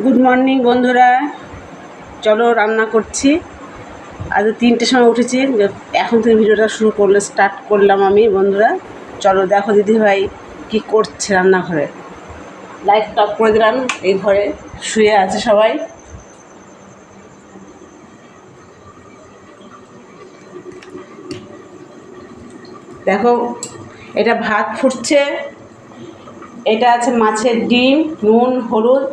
Good morning বন্ধুরা। চলো রান্না করছি। আজ তিনটের সময় উঠেছি। এখন থেকে ভিডিওটা শুরু করলে স্টার্ট করলাম আমি, বন্ধুরা। চলো দেখো দিদি ভাই কী করছে রান্নাঘরে। লাইট টপ করে দিলাম, এই ঘরে শুয়ে আছে সবাই। দেখো, এটা ভাত ফুটছে। এটা আছে মাছের ডিম, নুন, হলুদ।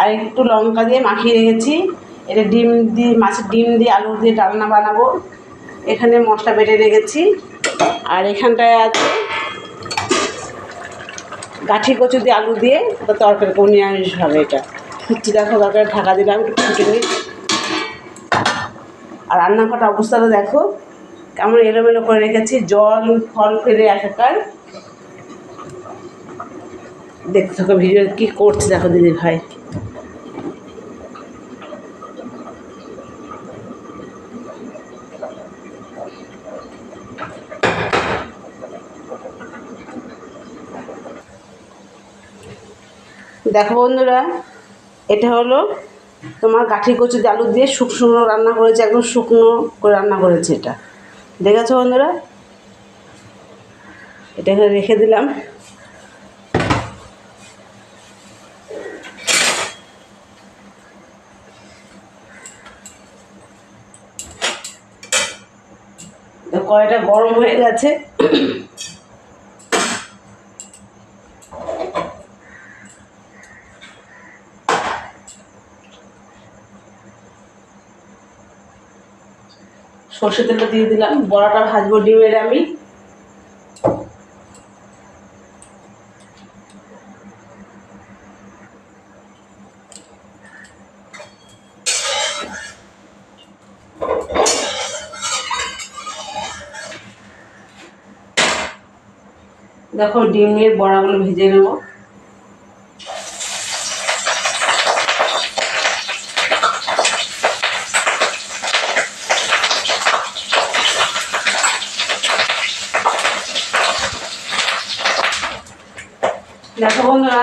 আর একটু লঙ্কা দিয়ে মাখিয়ে রেখেছি। এটা ডিম দিয়ে, মাছের ডিম দিয়ে আলু দিয়ে ডালনা বানাবো। এখানে মশলা বেটে রেখেছি। আর এখানটায় আছে গাঠি কচু দিয়ে আলু দিয়ে ওটা তরকারি করে নিরামিষ হবে এটা। ফুটছি দেখো তরকারি ঢাকা দিলাম একটু ফুটে নিই আর রান্নাঘরটা অবস্থাটা দেখো, কেমন এলোমেলো করে রেখেছি, জল, ফল ফেলে একাকার। দেখতে থাকো ভিডিও কী করছে দেখো দিদি ভাই। দেখো বন্ধুরা, এটা হলো তোমার কাঠি কচু আলু দিয়ে শুকনো রান্না করেছে, একদম শুকনো করে রান্না করেছে এটা। দেখেছ বন্ধুরা? এটা এখানে রেখে দিলাম। কড়াইটা গরম হয়ে গেছে। সর্ষে তেলটা দিয়ে দিলাম বড়াটা ভাজবো ডিমের আমি। দেখো ডিমের বড়াগুলো ভেজে নেব। দেখো বন্ধুরা,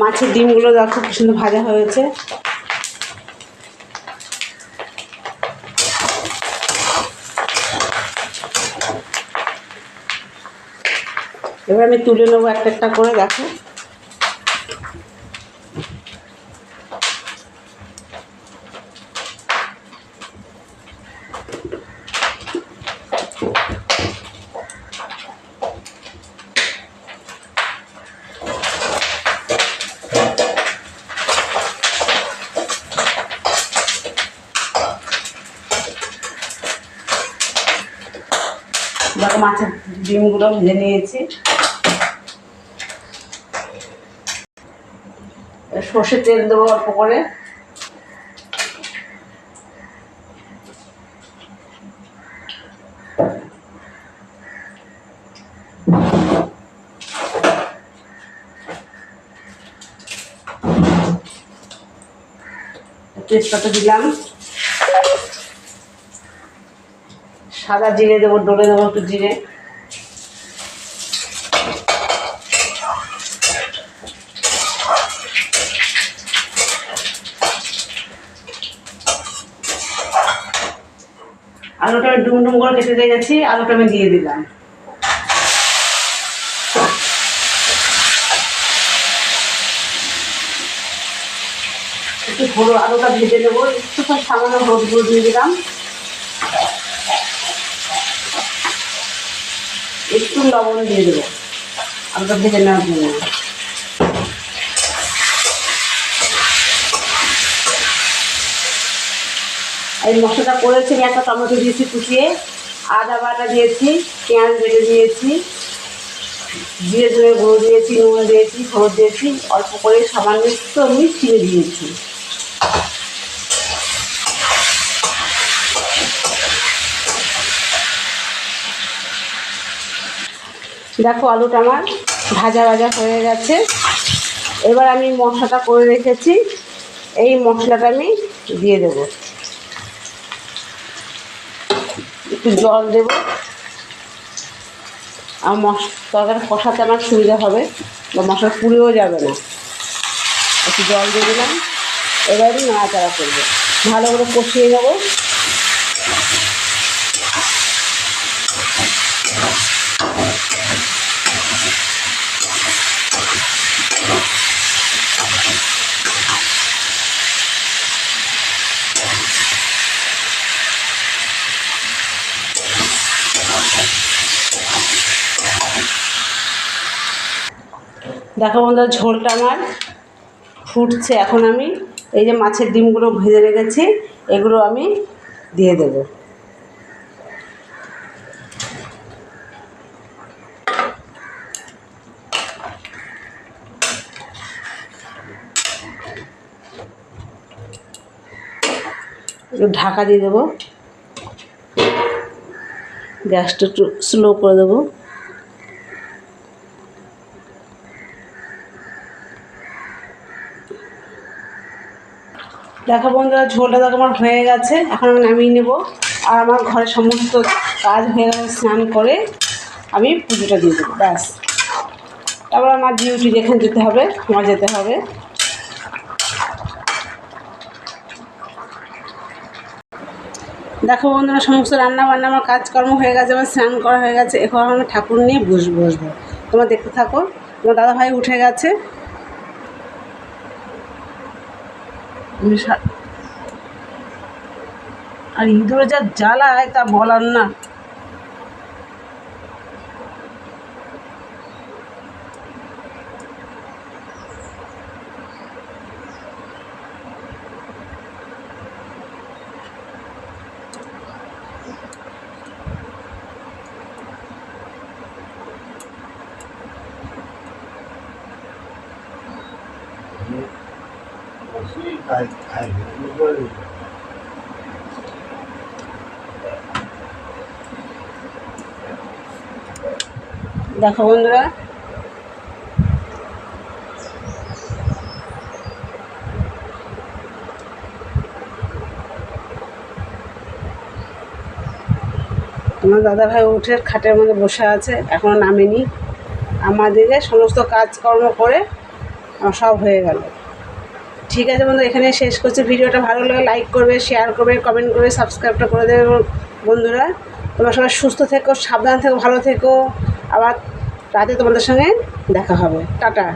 মাছের ডিমগুলো দেখো খুব সুন্দর ভাজা হয়েছে। এবার আমি তুলে নেব একটা একটা করে, দেখো দেখো মাছের ডিমগুলো ভেজে নিয়েছি। সর্ষের তেল দেবো অল্প করে। তেজপাতা দিলাম। সাদা জিরে দেবো, ডলে দেবো একটু জিরে। আলুটা আমি ডুম ডুম করে কেটে রেখেছি আলুটা আমি দিয়ে দিলাম। একটু হলুদ, আলুটা ভেজে দেবো একটু সামান্য হলুদ গুঁড়ো দিয়ে দিলাম। একটু লবণ দিয়ে দেবো। আলুটা ভেজে নেওয়ার জন্য। এই মশলাটা করেছি, আমি একটা টমেটো দিয়েছি কুচিয়ে, আদা বাটা দিয়েছি, পেঁয়াজ বেটে দিয়েছি, জিরে ধরে গুঁড়ো দিয়েছি, নুন দিয়েছি, হলুদ দিয়েছি, অল্প করে সামান্য একটু আমি চিনি দিয়েছি। দেখো আলুটা আমার ভাজা ভাজা হয়ে গেছে। এবার আমি মশলাটা করে রেখেছি। এই মশলাটা আমি দিয়ে দেব। একটু জল দেব। আর মশ তরকারি কষাতে আমার সুবিধা হবে। বা মশলা পুড়েও যাবে না। একটু জল দিয়ে দিলাম। এবার আমি নাড়াচাড়া করব। ভালো করে কষিয়ে নেব। দেখো বন্ধুরা, ঝোলটা আমার ফুটছে। এখন আমি এই যে মাছের ডিমগুলো ভেজে রেখেছি, এগুলো আমি দিয়ে দেবো। ঢাকা দিয়ে দেবো। গ্যাসটা একটু স্লো করে দেবো। দেখো বন্ধুরা, ঝোলটা দেখো আমার হয়ে গেছে। এখন আমি নামিয়ে নেব। আর আমার ঘরে সমস্ত কাজ হয়ে গেছে, স্নান করে আমি পুজোটা দিয়ে দেবো, ব্যাস। তারপর আমার ডিউটি যেখানে যেতে হবে, আমার যেতে হবে। দেখো বন্ধুরা, সমস্ত রান্না বান্না আমার কাজকর্ম হয়ে গেছে, আমার স্নান করা হয়ে গেছে। এখন আমি ঠাকুর নিয়ে বস বসবো। তোমরা দেখতে থাকো। তোমার দাদা ভাই উঠে গেছে আমি সা- আর ইঁদুরে যা জ্বালায় তা বলার না। দেখো বন্ধুরা। তোমার দাদা ভাই উঠে খাটের মধ্যে বসে আছে, এখনও নামেনি। আমাদেরকে সমস্ত কাজকর্ম করে সব হয়ে গেল। ঠিক আছে বন্ধু এখানে শেষ করছি। ভিডিওটা ভালো লাগে লাইক করবে শেয়ার করবে কমেন্ট করবে সাবস্ক্রাইবটা করে দেবে বন্ধুরা। তোমরা সবাই সুস্থ থেকো, সাবধান থেকো, ভালো থেকো। আবার রাতে তোমাদের সঙ্গে দেখা হবে। টাটা।